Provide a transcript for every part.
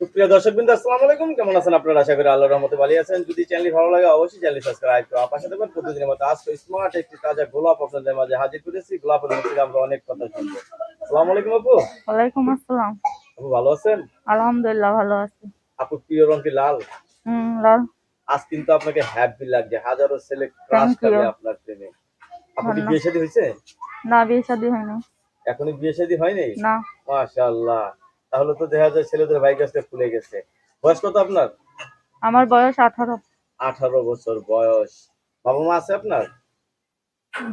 সুপ্রিয় দর্শক বিন্দু আসসালামু আলাইকুম। কেমন আছেন আপনারা? আশা করি আল্লাহর রহমতে ভালো আছেন। যদি চ্যানেল ভালো লাগে অবশ্যই চ্যানেল সাবস্ক্রাইব করে আমার পাশে প্রতিদিনের মতো আজকে স্মার্ট একটি তাজা গোলাপ আপনাদের মাঝে হাজির করেছি। গোলাপের মধ্যে আমরা অনেক কথা শুনব। আসসালামু আলাইকুম আপু। ওয়ালাইকুম আসসালাম। আপু ভালো আছেন? আলহামদুলিল্লাহ ভালো আছি। আপু প্রিয় রং কি লাল? হুম লাল। আজ কিন্তু আপনাকে হ্যাপি লাগছে। হাজারো ছেলে ক্রাশ. খাবে আপনার প্রেমে। আপু কি বিয়ে শাদী হয়েছে? না বিয়ে শাদী হয়নি। এখনও বিয়ে শাদী হয়নি? না। মাশাআল্লাহ। তাহলে তো দেখা যায় ছেলেদের বাইক আসতে খুলে গেছে। বয়স কত আপনার? আমার বয়স আঠারো। আঠারো বছর বয়স। বাবা মা আছে আপনার?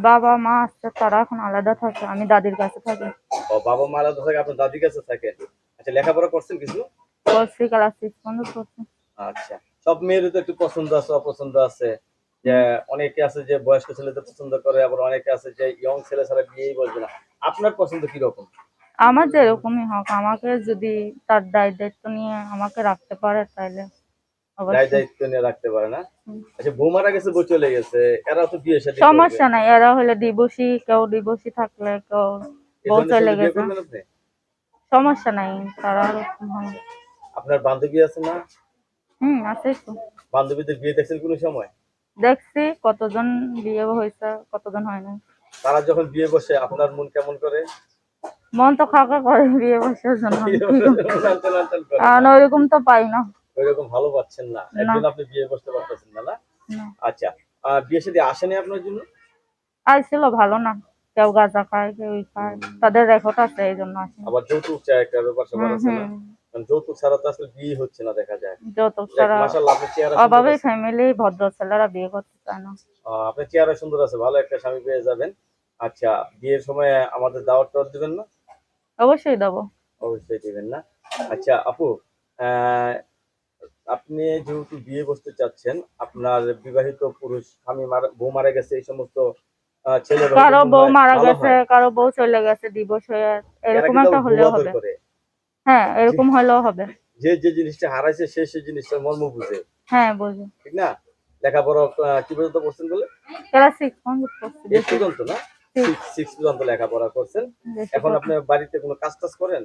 বাবা মা আছে তারা এখন আলাদা থাকে আমি দাদির কাছে থাকি। ও বাবা মা আলাদা থাকে আপনার দাদির কাছে থাকে? আচ্ছা লেখাপড়া করছেন কিছু? পড়ছি ক্লাস সিক্স পর্যন্ত পড়ছি আচ্ছা সব মেয়েরই তো একটু পছন্দ আছে অপছন্দ আছে। যে অনেকে আছে যে বয়স্ক ছেলেদের পছন্দ করে আবার অনেকে আছে যে ইয়ং ছেলে ছাড়া বিয়েই বলবে না। আপনার পছন্দ কীরকম? আমার যেরকমই হোক আমাকে যদি তার দায় দায়িত্ব নিয়ে আমাকে রাখতে পারে তাহলে দায় দায়িত্ব নিয়ে রাখতে পারে না? আচ্ছা বউ মারা গেছে বউ চলে গেছে এরা তো বিয়ে শাদী সমস্যা নাই এরা হলে ডিভোর্সি কেউ ডিভোর্সি থাকলে কেউ বউ চলে গেছে। সমস্যা নাই তারা ওরকম। আপনার বান্ধবী আছে না? হুম আছে তো বান্ধবীদের বিয়ে দেখছেন কোনো সময়? দেখছি কতজন বিয়ে হয়েছে কতজন হয় না তারা যখন বিয়ে বসে আপনার মন কেমন করে? মন তো খাকা করে বিয়ে বসার জন্য। আর? ওইরকম তো পাই না। ওইরকম ভালো পাচ্ছেন না। আপনি বিয়ে বসতে পারতেছেন না না। আচ্ছা। আহ, বিয়ে শাদী আসেনি আপনার জন্য? আইছিল ভালো না। কেউ গাঁজা খায় কেউ খায়। তাদের রেকর্ড আছে এই জন্য আসে আবার যৌতুক চায় একটা ব্যাপার হুম আছে না? যৌতুক ছাড়া তো আসলে বিয়ে হচ্ছে না দেখা যায়। মাশাআল্লাহ আপনার চেহারা অভাবে। ফ্যামিলি ভদ্র ছেলেরা বিয়ে করতে চায় না। আপনার চেহারা সুন্দর আছে ভালো একটা স্বামী পেয়ে যাবেন। আচ্ছা বিয়ের সময় আমাদের দাওয়াত টাওয়াত দিবেন না? অবশ্যই দেবো। অবশ্যই দিবেন না? আচ্ছা আপু আপনি যেহেতু বিয়ে করতে চাচ্ছেন আপনার বিবাহিত পুরুষ স্বামী বউ মারা গেছে এই সমস্ত কারও বউ মারা গেছে কারও বউ চলে গেছে দিবস হয়ে এরকম একটা হলেও হবে। হ্যাঁ এরকম হলেও হবে। যে যে জিনিসটা হারাইছে সে সেই জিনিসটার মর্ম বুঝে। হ্যাঁ বুঝি। ঠিক না? লেখাপড়া কি পর্যন্ত পড়ছেন বলে? ক্লাস সিক্স পর্যন্ত না. সিক্স পর্যন্ত লেখাপড়া করছেন। এখন আপনি বাড়িতে কোনো কাজ টাজ করেন?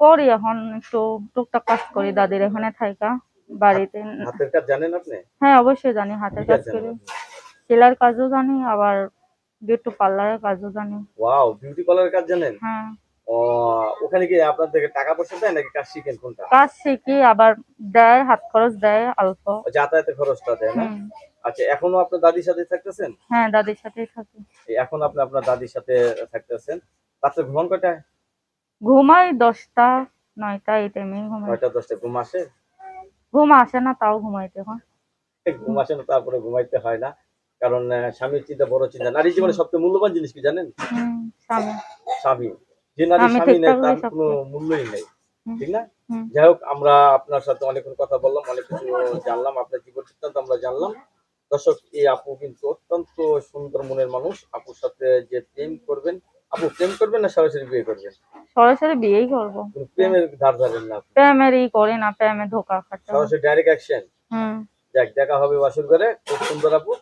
করি এখন একটু টুকটাক কাজ করি দাদির এখানে থাইকা বাড়িতে। হাতের কাজ জানেন আপনি? হ্যাঁ অবশ্যই জানি হাতের কাজ কাজ করি। সেলার কাজও জানি আবার বিউটি পার্লারের কাজও জানি। ওয়াও বিউটি পার্লারের কাজ জানেন? হ্যাঁ। ও ওখানে কি আপনাদেরকে টাকা পয়সা দেয় নাকি কাজ শিখেন কোনটা? কাজ শিখি আবার দেয় হাত খরচ দেয় অল্প। যাতায়াতের খরচটা দেয় না? আচ্ছা এখনও আপনার দাদির সাথে থাকতেছেন? হ্যাঁ দাদির সাথেই থাকি। এখন আপনি আপনার দাদির সাথে থাকতেছেন। রাত্রে ঘুমান কটায় ঘুমাই দশটা নয়টা এই টাইমে ঘুমাই। নয়টা দশটা ঘুম আসে? ঘুম আসে না তাও ঘুমাইতে হয়। ঘুম আসে না তারপরে ঘুমাইতে হয় না। কারণ স্বামীর চিন্তা বড় চিন্তা। নারী জীবনে সবচেয়ে মূল্যবান জিনিস কি জানেন? স্বামী। স্বামী। যে নারী স্বামী নেই তার কোনো মূল্যই নেই ঠিক না? যাই হোক আমরা আপনার সাথে অনেকক্ষণ কথা বললাম অনেক কিছু জানলাম আপনার জীবন বৃত্তান্ত আমরা জানলাম। দর্শক এই আপু কিন্তু অত্যন্ত সুন্দর মনের মানুষ। আপুর সাথে যে প্রেম করবেন আপু প্রেম করবেন না সরাসরি বিয়ে করবেন? সরাসরি বিয়েই করব। প্রেমের ধার ধারেন না আপনি। প্রেমের ই না প্রেমে ধোকা হয়। সরাসরি ডাইরেক্ট অ্যাকশন হুম। যাক দেখা হবে বাসুর করে খুব সুন্দর আপু।